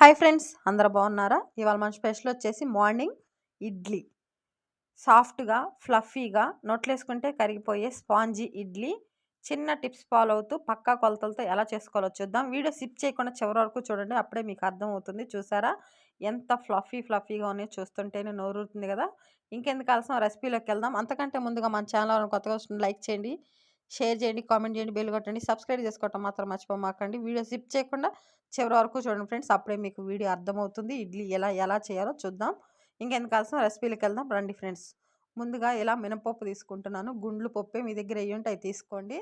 Hi friends అందరూ బాగున్నారా? ఇవాళ మన స్పెషల్ వచ్చేసి మార్నింగ్ ఇడ్లీ. సాఫ్ట్గా ఫ్లఫీగా నోట్లేసుకుంటే కరిగిపోయే స్పాంజీ ఇడ్లీ. చిన్న టిప్స్ ఫాలో అవుతూ పక్కా కొలతలతో ఎలా చేసుకోవాలో చూద్దాం. వీడియో సిప్ చేయకుండా చివరి వరకు చూడండి అప్పుడే మీకు అర్థమవుతుంది. చూసారా? ఎంత ఫ్లఫీ ఫ్లఫీగా ఉన్నాయో చూస్తుంటేనే నోరుతుంది కదా. ఇంకెందుకు కావాల్సిన రెసిపీలోకి వెళ్దాం. అంతకంటే ముందుగా మన ఛానల్ కొత్తగా వస్తుంది లైక్ చేయండి. షేర్ చేయండి కామెంట్ చేయండి బెల్ కొట్టండి సబ్స్క్రైబ్ చేసుకోవటం మాత్రం మర్చిపోమాకండి వీడియో స్కిప్ చేయకుండా చివరి వరకు చూడండి ఫ్రెండ్స్ అప్పుడే మీకు వీడియో అర్థమవుతుంది ఇడ్లీ ఎలా ఎలా చేయాలో చూద్దాం. ఇంకెందుకు కావాల్సిన రెసిపీలకు వెళ్దాం రండి ఫ్రెండ్స్. ముందుగా ఇలా మినపప్పు తీసుకుంటున్నాను గుండ్లు పప్పే మీ దగ్గర అయ్యి ఉంటాయి అవి తీసుకోండి.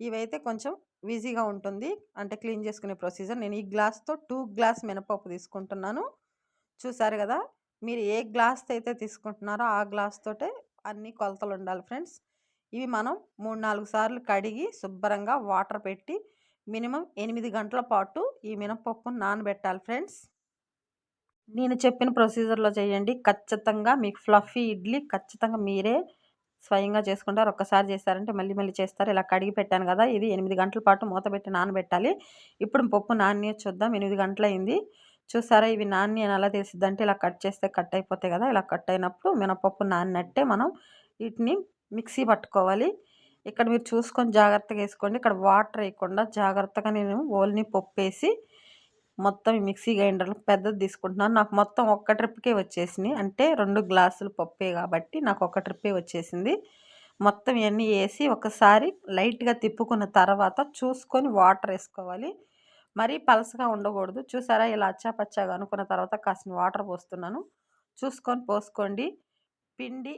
ఇవైతే కొంచెం ఈజీగా ఉంటుంది అంటే క్లీన్ చేసుకునే ప్రొసీజర్. నేను ఈ గ్లాస్తో టూ గ్లాస్ మినపప్పు తీసుకుంటున్నాను. చూసారు కదా మీరు ఏ గ్లాస్ అయితే తీసుకుంటున్నారో ఆ గ్లాస్ తోటే అన్ని కొలతలు ఉండాలి ఫ్రెండ్స్. ఇవి మనం మూడు నాలుగు సార్లు కడిగి శుభ్రంగా వాటర్ పెట్టి మినిమం ఎనిమిది గంటల పాటు ఈ మినపప్పును నానబెట్టాలి ఫ్రెండ్స్. నేను చెప్పిన ప్రొసీజర్లో చేయండి. ఖచ్చితంగా మీకు ఫ్లఫీ ఇడ్లీ ఖచ్చితంగా మీరే స్వయంగా చేసుకుంటారు. ఒక్కసారి చేస్తారంటే మళ్ళీ మళ్ళీ చేస్తారు. ఇలా కడిగి పెట్టాను కదా ఇది ఎనిమిది గంటల పాటు మూత పెట్టి నానబెట్టాలి. ఇప్పుడు పప్పు నాని చూద్దాం. ఎనిమిది గంటలైంది. చూసారా ఇవి నాణ్య ఎలా తెలిసిద్దంటే ఇలా కట్ చేస్తే కట్ అయిపోతాయి కదా ఇలా కట్ అయినప్పుడు మినపప్పు నాన్నట్టే మనం వీటిని మిక్సీ పట్టుకోవాలి. ఇక్కడ మీరు చూసుకొని జాగ్రత్తగా వేసుకోండి. ఇక్కడ వాటర్ వేయకుండా జాగ్రత్తగా నేను ఓల్ని పప్పు వేసి మొత్తం మిక్సీ గ్రైండర్లో పెద్దది తీసుకుంటున్నాను. నాకు మొత్తం ఒక్క ట్రిప్కే వచ్చేసినాయి. అంటే రెండు గ్లాసులు పప్పే కాబట్టి నాకు ఒక ట్రిప్పే వచ్చేసింది. మొత్తం ఇవన్నీ వేసి ఒకసారి లైట్గా తిప్పుకున్న తర్వాత చూసుకొని వాటర్ వేసుకోవాలి. మరీ పలసగా ఉండకూడదు. చూసారా? ఇలా అచ్చాపచ్చాగా అనుకున్న తర్వాత కాసిన వాటర్ పోస్తున్నాను. చూసుకొని పోసుకోండి. పిండి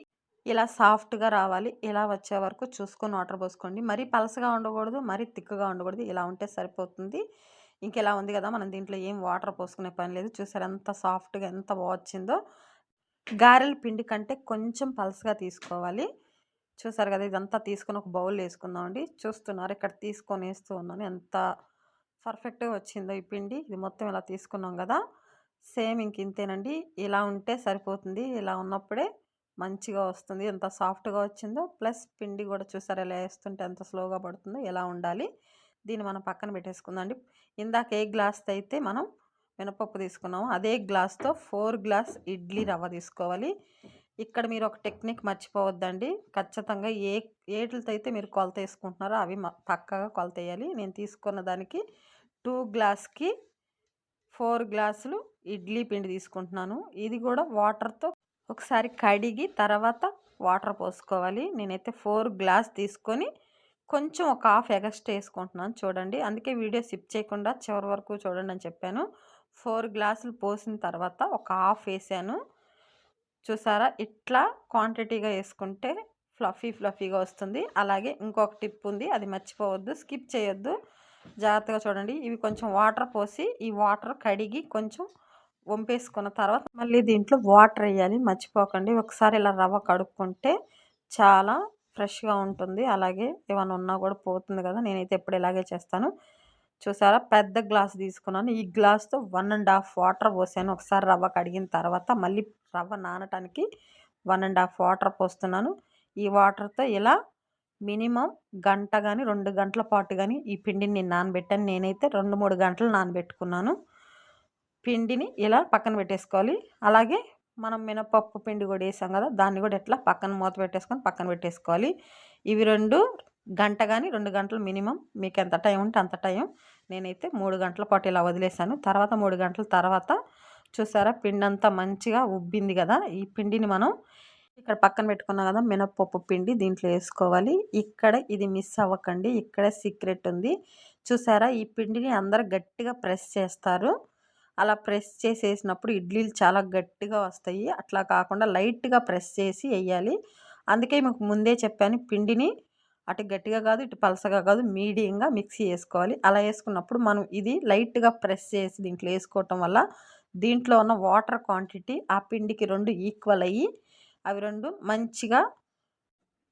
ఇలా సాఫ్ట్గా రావాలి. ఇలా వచ్చే వరకు చూసుకొని వాటర్ పోసుకోండి. మరీ పలసగా ఉండకూడదు మరీ తిక్కుగా ఉండకూడదు. ఇలా ఉంటే సరిపోతుంది. ఇంకెలా ఉంది కదా మనం దీంట్లో ఏం వాటర్ పోసుకునే పని లేదు. చూసారు ఎంత సాఫ్ట్గా ఎంత వచ్చిందో. గారెల పిండి కంటే కొంచెం పలసగా తీసుకోవాలి. చూసారు కదా ఇదంతా తీసుకొని ఒక బౌల్ వేసుకుందామండి. చూస్తున్నారు ఇక్కడ తీసుకొని వేస్తూ ఉన్నాను. ఎంత పర్ఫెక్ట్గా వచ్చిందో ఈ పిండి. ఇది మొత్తం ఇలా తీసుకున్నాం కదా. సేమ్ ఇంక ఇంతేనండి. ఇలా ఉంటే సరిపోతుంది. ఇలా ఉన్నప్పుడే మంచిగా వస్తుంది. ఎంత సాఫ్ట్గా వచ్చిందో ప్లస్ పిండి కూడా చూసారు ఎలా వేస్తుంటే ఎంత స్లోగా పడుతుందో ఎలా ఉండాలి. దీన్ని మనం పక్కన పెట్టేసుకుందాం అండి. ఇందాక ఏ గ్లాస్తో అయితే మనం మినపప్పు తీసుకున్నాము అదే గ్లాస్తో ఫోర్ గ్లాస్ ఇడ్లీ రవ్వ తీసుకోవాలి. ఇక్కడ మీరు ఒక టెక్నిక్ మర్చిపోవద్దండి. ఖచ్చితంగా ఏ ఏట్లతో అయితే మీరు కొలత వేసుకుంటున్నారో అవి పక్కగా కొలత వేయాలి. నేను తీసుకున్న దానికి టూ గ్లాస్కి ఫోర్ గ్లాసులు ఇడ్లీ పిండి తీసుకుంటున్నాను. ఇది కూడా వాటర్తో ఒకసారి కడిగి తర్వాత వాటర్ పోసుకోవాలి. నేనైతే ఫోర్ గ్లాస్ తీసుకొని కొంచెం ఒక హాఫ్ ఎగస్ట్ వేసుకుంటున్నాను చూడండి. అందుకే వీడియో సిప్ చేయకుండా చివరి వరకు చూడండి అని చెప్పాను. ఫోర్ గ్లాసులు పోసిన తర్వాత ఒక హాఫ్ వేసాను. చూసారా? ఇట్లా క్వాంటిటీగా వేసుకుంటే ఫ్లఫీ ఫ్లఫీగా వస్తుంది. అలాగే ఇంకొక టిప్ ఉంది అది మర్చిపోవద్దు స్కిప్ చేయొద్దు. జాగ్రత్తగా చూడండి. ఇవి కొంచెం వాటర్ పోసి ఈ వాటర్ కడిగి కొంచెం వంపేసుకున్న తర్వాత మళ్ళీ దీంట్లో వాటర్ వేయాలి మర్చిపోకండి. ఒకసారి ఇలా రవ్వ కడుక్కుంటే చాలా ఫ్రెష్గా ఉంటుంది. అలాగే ఏమైనా ఉన్నా కూడా పోతుంది కదా. నేనైతే ఎప్పుడు ఇలాగే చేస్తాను. చూసారా? పెద్ద గ్లాస్ తీసుకున్నాను. ఈ గ్లాస్తో వన్ అండ్ హాఫ్ వాటర్ పోసాను. ఒకసారి రవ్వ కడిగిన తర్వాత మళ్ళీ రవ్వ నానటానికి వన్ అండ్ హాఫ్ వాటర్ పోస్తున్నాను. ఈ వాటర్తో ఇలా మినిమం గంట కానీ రెండు గంటల పాటు కానీ ఈ పిండిని నేను నానబెట్టాను. నేనైతే రెండు మూడు గంటలు నానబెట్టుకున్నాను. పిండిని ఇలా పక్కన పెట్టేసుకోవాలి. అలాగే మనం మినపప్పు పిండి కూడా వేసాం కదా దాన్ని కూడా ఎట్లా పక్కన మూత పెట్టేసుకొని పక్కన పెట్టేసుకోవాలి. ఇవి రెండు గంట కానీ రెండు గంటలు మినిమం. మీకు ఎంత టైం ఉంటే అంత టైం. నేనైతే మూడు గంటల పాటు ఇలా వదిలేసాను. తర్వాత మూడు గంటల తర్వాత చూసారా పిండి అంతా మంచిగా ఉబ్బింది కదా. ఈ పిండిని మనం ఇక్కడ పక్కన పెట్టుకున్నాం కదా మినపప్పు పిండి దీంట్లో వేసుకోవాలి. ఇక్కడ ఇది మిస్ అవ్వకండి. ఇక్కడ సీక్రెట్ ఉంది. చూసారా ఈ పిండిని అందరు గట్టిగా ప్రెస్ చేస్తారు. అలా ప్రెస్ చేసేసినప్పుడు ఇడ్లీలు చాలా గట్టిగా వస్తాయి. అట్లా కాకుండా లైట్గా ప్రెస్ చేసి వేయాలి అందుకే మీకు ముందే చెప్పాను పిండిని అటు గట్టిగా కాదు ఇటు పలసగా కాదు మీడియంగా మిక్సీ వేసుకోవాలి అలా వేసుకున్నప్పుడు మనం ఇది లైట్గా ప్రెస్ చేసి దీంట్లో వేసుకోవటం వల్ల దీంట్లో ఉన్న వాటర్ క్వాంటిటీ ఆ పిండికి రెండు ఈక్వల్ అయ్యి అవి రెండు మంచిగా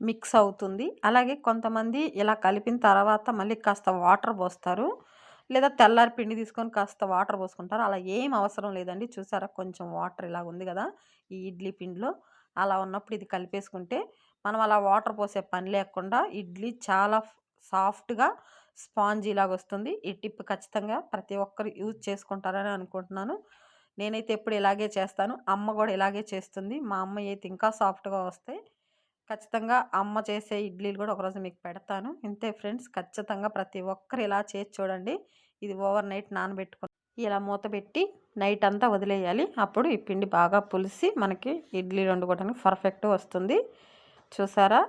మిక్స్ అవుతుంది. అలాగే కొంతమంది ఇలా కలిపిన తర్వాత మళ్ళీ కాస్త వాటర్ పోస్తారు. లేదా తెల్లారి పిండి తీసుకొని కాస్త వాటర్ పోసుకుంటారు? అలా ఏం అవసరం లేదండి. చూసారా? కొంచెం వాటర్ ఇలా ఉంది కదా ఈ ఇడ్లీ పిండిలో. అలా ఉన్నప్పుడు ఇది కలిపేసుకుంటే మనం అలా వాటర్ పోసే పని లేకుండా ఇడ్లీ చాలా సాఫ్ట్గా స్పాంజీ లాగా వస్తుంది. ఈ టిప్ ఖచ్చితంగా ప్రతి ఒక్కరు యూజ్ చేసుకుంటారని అనుకుంటున్నాను. నేనైతే ఎప్పుడు ఇలాగే చేస్తాను. అమ్మ కూడా ఇలాగే చేస్తుంది. మా అమ్మ అయితే ఇంకా సాఫ్ట్గా వస్తాయి ఖచ్చితంగా అమ్మ చేసే ఇడ్లీలు కూడా ఒకరోజు మీకు పెడతాను. ఇంతే ఫ్రెండ్స్ ఖచ్చితంగా ప్రతి ఒక్కరు ఇలా చేసి చూడండి. ఇది ఓవర్ నైట్ నానబెట్టుకుని ఇలా మూత పెట్టి నైట్ అంతా వదిలేయాలి. అప్పుడు ఈ పిండి బాగా పులిసి మనకి ఇడ్లీ వండుకోవడానికి పర్ఫెక్ట్ వస్తుంది. చూసారా?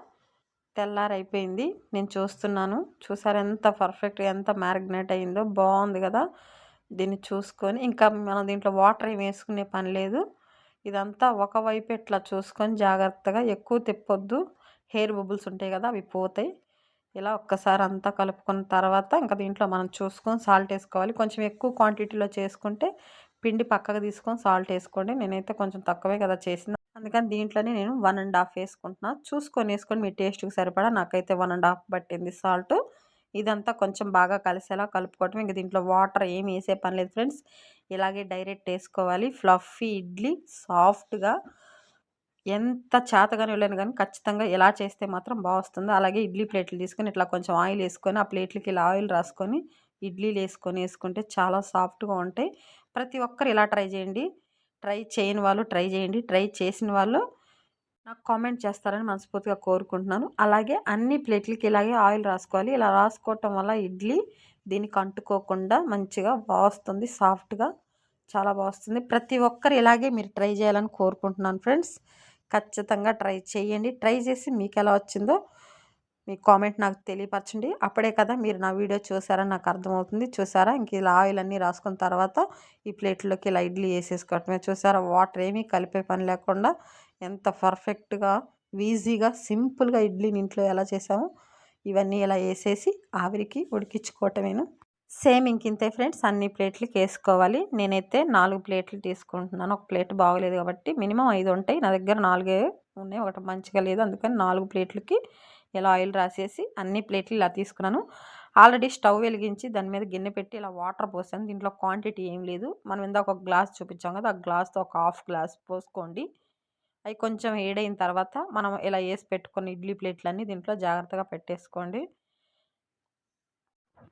తెల్లారైపోయింది. నేను చూస్తున్నాను. చూసారా ఎంత పర్ఫెక్ట్ ఎంత మ్యారిగ్నేట్ అయిందో. బాగుంది కదా? దీన్ని చూసుకొని ఇంకా మనం దీంట్లో వాటర్ ఏమి వేసుకునే పని లేదు. ఇదంతా ఒకవైపు ఇట్లా చూసుకొని జాగ్రత్తగా ఎక్కువ తిప్పొద్దు. హెయిర్ బబుల్స్ ఉంటాయి కదా అవి పోతాయి. ఇలా ఒక్కసారి అంతా కలుపుకున్న తర్వాత ఇంకా దీంట్లో మనం చూసుకొని సాల్ట్ వేసుకోవాలి. కొంచెం ఎక్కువ క్వాంటిటీలో చేసుకుంటే పిండి పక్కకు తీసుకొని సాల్ట్ వేసుకోండి. నేనైతే కొంచెం తక్కువే కదా చేసిన. అందుకని దీంట్లోనే నేను వన్ అండ్ హాఫ్ వేసుకుంటున్నా. చూసుకొని వేసుకొని మీ టేస్ట్కి సరిపడా నాకైతే వన్ అండ్ హాఫ్ పట్టింది సాల్ట్. ఇదంతా కొంచెం బాగా కలిసేలా కలుపుకోవటం. ఇంక దీంట్లో వాటర్ ఏమి వేసే పని లేదు ఫ్రెండ్స్. ఇలాగే డైరెక్ట్ వేసుకోవాలి. ఫ్లఫీ ఇడ్లీ సాఫ్ట్గా. ఎంత చేతగానే వెళ్ళాను కానీ ఖచ్చితంగా ఎలా చేస్తే మాత్రం బాగా అలాగే ఇడ్లీ ప్లేట్లు తీసుకొని ఇట్లా కొంచెం ఆయిల్ వేసుకొని ఆ ప్లేట్లకి ఇలా ఆయిల్ రాసుకొని ఇడ్లీలు వేసుకొని వేసుకుంటే చాలా సాఫ్ట్గా ఉంటాయి. ప్రతి ఒక్కరు ఇలా ట్రై చేయండి. ట్రై చేయని వాళ్ళు ట్రై చేయండి. ట్రై చేసిన వాళ్ళు నాకు కామెంట్ చేస్తారని మనస్ఫూర్తిగా కోరుకుంటున్నాను. అలాగే అన్ని ప్లేట్లకి ఇలాగే ఆయిల్ రాసుకోవాలి. ఇలా రాసుకోవటం వల్ల ఇడ్లీ దీనికి అంటుకోకుండా మంచిగా బాగుస్తుంది సాఫ్ట్గా చాలా బాగుస్తుంది. ప్రతి ఒక్కరు ఇలాగే మీరు ట్రై చేయాలని కోరుకుంటున్నాను ఫ్రెండ్స్. ఖచ్చితంగా ట్రై చేయండి. ట్రై చేసి మీకు ఎలా వచ్చిందో మీ కామెంట్ నాకు తెలియపరచండి. అప్పుడే కదా మీరు నా వీడియో చూసారని నాకు అర్థమవుతుంది. చూసారా? ఇంక ఇలా ఆయిల్ అన్నీ రాసుకున్న తర్వాత ఈ ప్లేట్లోకి ఇలా ఇడ్లీ వేసేసుకోవటమే. చూసారా? వాటర్ ఏమీ కలిపే పని లేకుండా ఎంత పర్ఫెక్ట్గా ఈజీగా సింపుల్గా ఇడ్లీని ఇంట్లో ఎలా చేసామో ఇవన్నీ ఇలా వేసేసి ఆవిరికి ఉడికించుకోవటమేను. సేమ్ ఇంకింతే ఫ్రెండ్స్ అన్ని ప్లేట్లకి వేసుకోవాలి. నేనైతే నాలుగు ప్లేట్లు తీసుకుంటున్నాను. ఒక ప్లేట్ బాగోలేదు కాబట్టి మినిమం ఐదు ఉంటాయి. నా దగ్గర నాలుగే ఉన్నాయి. ఒకటి మంచిగా లేదు. అందుకని నాలుగు ప్లేట్లకి ఇలా ఆయిల్ రాసేసి అన్ని ప్లేట్లు ఇలా తీసుకున్నాను. ఆల్రెడీ స్టవ్ వెలిగించి దాని మీద గిన్నె పెట్టి ఇలా వాటర్ పోసాను. దీంట్లో క్వాంటిటీ ఏం లేదు. మనం ఇందాక ఒక గ్లాస్ చూపించాం కదా ఆ గ్లాస్తో ఒక హాఫ్ గ్లాస్ పోసుకోండి. అవి కొంచెం వేడైన తర్వాత మనం ఇలా వేసి పెట్టుకొని ఇడ్లీ ప్లేట్లన్నీ దీంట్లో జాగ్రత్తగా పెట్టేసుకోండి.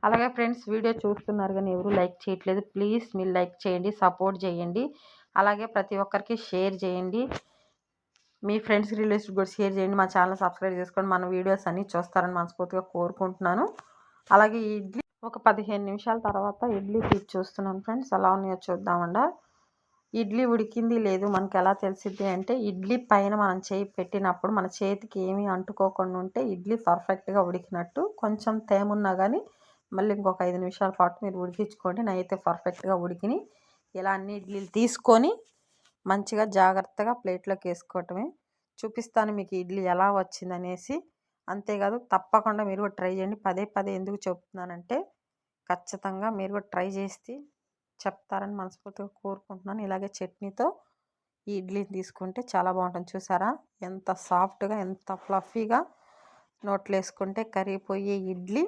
అలాగే ఫ్రెండ్స్ వీడియో చూస్తున్నారు కానీ ఎవరు లైక్ చేయట్లేదు. ప్లీజ్ మీరు లైక్ చేయండి సపోర్ట్ చేయండి. అలాగే ప్రతి ఒక్కరికి షేర్ చేయండి. మీ ఫ్రెండ్స్ రిలేటివ్స్ కూడా షేర్ చేయండి. మా ఛానల్ సబ్స్క్రైబ్ చేసుకోండి. మన వీడియోస్ అన్నీ చూస్తారని మనస్ఫూర్తిగా కోరుకుంటున్నాను. అలాగే ఇడ్లీ ఒక పదిహేను నిమిషాల తర్వాత ఇడ్లీ తీసి చూస్తున్నాను ఫ్రెండ్స్. ఎలా ఉన్నాయో చూద్దామండా. ఇడ్లీ ఉడికింది లేదు మనకి ఎలా తెలిసిద్ది అంటే ఇడ్లీ పైన మనం చేయి పెట్టినప్పుడు మన చేతికి ఏమీ అంటుకోకుండా ఉంటే ఇడ్లీ పర్ఫెక్ట్గా ఉడికినట్టు కొంచెం తేమున్నా కానీ మళ్ళీ ఇంకొక ఐదు నిమిషాల పాటు మీరు ఉడికించుకోండి. నైతే పర్ఫెక్ట్గా ఉడికిని ఇలా అన్ని ఇడ్లీలు తీసుకొని మంచిగా జాగ్రత్తగా ప్లేట్లోకి వేసుకోవటమే. చూపిస్తాను మీకు ఇడ్లీ ఎలా వచ్చిందనేసి. అంతేకాదు తప్పకుండా మీరు కూడా ట్రై చేయండి. పదే పదే ఎందుకు చెప్తున్నానంటే ఖచ్చితంగా మీరు కూడా ట్రై చేస్తే చెప్తారని మనస్ఫూర్తిగా కోరుకుంటున్నాను. ఇలాగే చట్నీతో ఈ ఇడ్లీని తీసుకుంటే చాలా బాగుంటుంది. చూసారా? ఎంత సాఫ్ట్గా ఎంత ఫ్లఫీగా నోట్లు వేసుకుంటే కరిగిపోయే ఇడ్లీ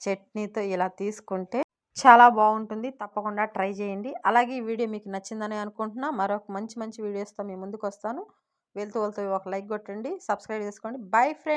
చట్నీతో ఇలా తీసుకుంటే చాలా బాగుంటుంది. తప్పకుండా ట్రై చేయండి. అలాగే ఈ వీడియో మీకు నచ్చిందని అనుకుంటున్నా. మరొక మంచి మంచి వీడియోస్తో మీ ముందుకు వస్తాను వెళ్తూ వెళ్తూ ఒక లైక్ కొట్టండి. సబ్స్క్రైబ్ చేసుకోండి. By friend